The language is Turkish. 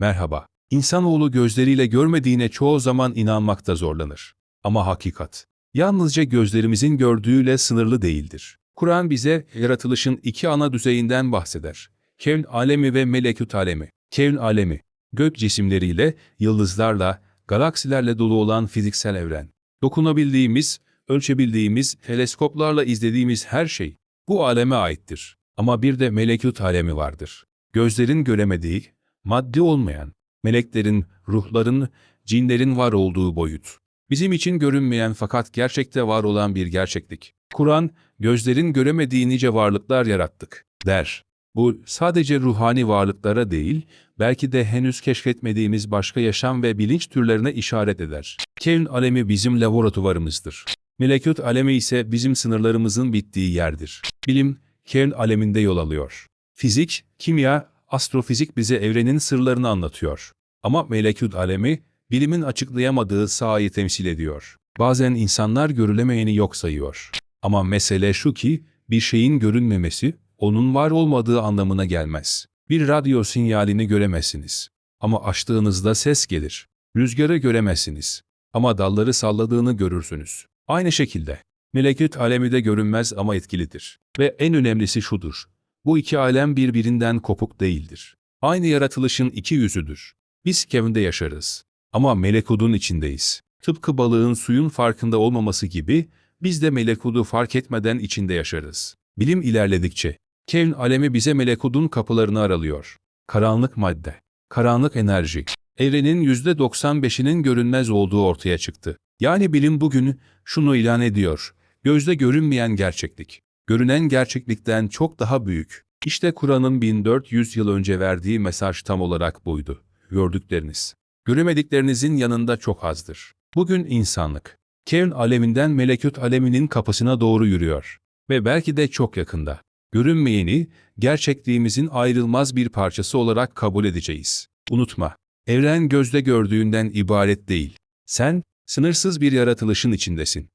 Merhaba. İnsanoğlu gözleriyle görmediğine çoğu zaman inanmakta zorlanır. Ama hakikat, yalnızca gözlerimizin gördüğüyle sınırlı değildir. Kur'an bize yaratılışın iki ana düzeyinden bahseder. Kevn alemi ve melekut alemi. Kevn alemi, gök cisimleriyle, yıldızlarla, galaksilerle dolu olan fiziksel evren. Dokunabildiğimiz, ölçebildiğimiz, teleskoplarla izlediğimiz her şey bu aleme aittir. Ama bir de melekut alemi vardır. Gözlerin göremediği, maddi olmayan, meleklerin, ruhların, cinlerin var olduğu boyut. Bizim için görünmeyen fakat gerçekte var olan bir gerçeklik. Kur'an, gözlerin göremediği nice varlıklar yarattık, der. Bu sadece ruhani varlıklara değil, belki de henüz keşfetmediğimiz başka yaşam ve bilinç türlerine işaret eder. Kevn alemi bizim laboratuvarımızdır. Melekut alemi ise bizim sınırlarımızın bittiği yerdir. Bilim, Kevn aleminde yol alıyor. Fizik, kimya, astrofizik bize evrenin sırlarını anlatıyor. Ama melekut alemi, bilimin açıklayamadığı sahayı temsil ediyor. Bazen insanlar görülemeyeni yok sayıyor. Ama mesele şu ki, bir şeyin görünmemesi, onun var olmadığı anlamına gelmez. Bir radyo sinyalini göremezsiniz. Ama açtığınızda ses gelir. Rüzgarı göremezsiniz. Ama dalları salladığını görürsünüz. Aynı şekilde, melekut alemi de görünmez ama etkilidir. Ve en önemlisi şudur. Bu iki alem birbirinden kopuk değildir. Aynı yaratılışın iki yüzüdür. Biz kevinde yaşarız. Ama melekudun içindeyiz. Tıpkı balığın suyun farkında olmaması gibi, biz de melekudu fark etmeden içinde yaşarız. Bilim ilerledikçe, kevn alemi bize melekudun kapılarını aralıyor. Karanlık madde, karanlık enerji, evrenin %95'inin görünmez olduğu ortaya çıktı. Yani bilim bugün şunu ilan ediyor, gözde görünmeyen gerçeklik, görünen gerçeklikten çok daha büyük. İşte Kur'an'ın 1400 yıl önce verdiği mesaj tam olarak buydu. Gördükleriniz, göremediklerinizin yanında çok azdır. Bugün insanlık, kevn aleminden melekut aleminin kapısına doğru yürüyor. Ve belki de çok yakında, görünmeyeni, gerçekliğimizin ayrılmaz bir parçası olarak kabul edeceğiz. Unutma, evren gözde gördüğünden ibaret değil. Sen, sınırsız bir yaratılışın içindesin.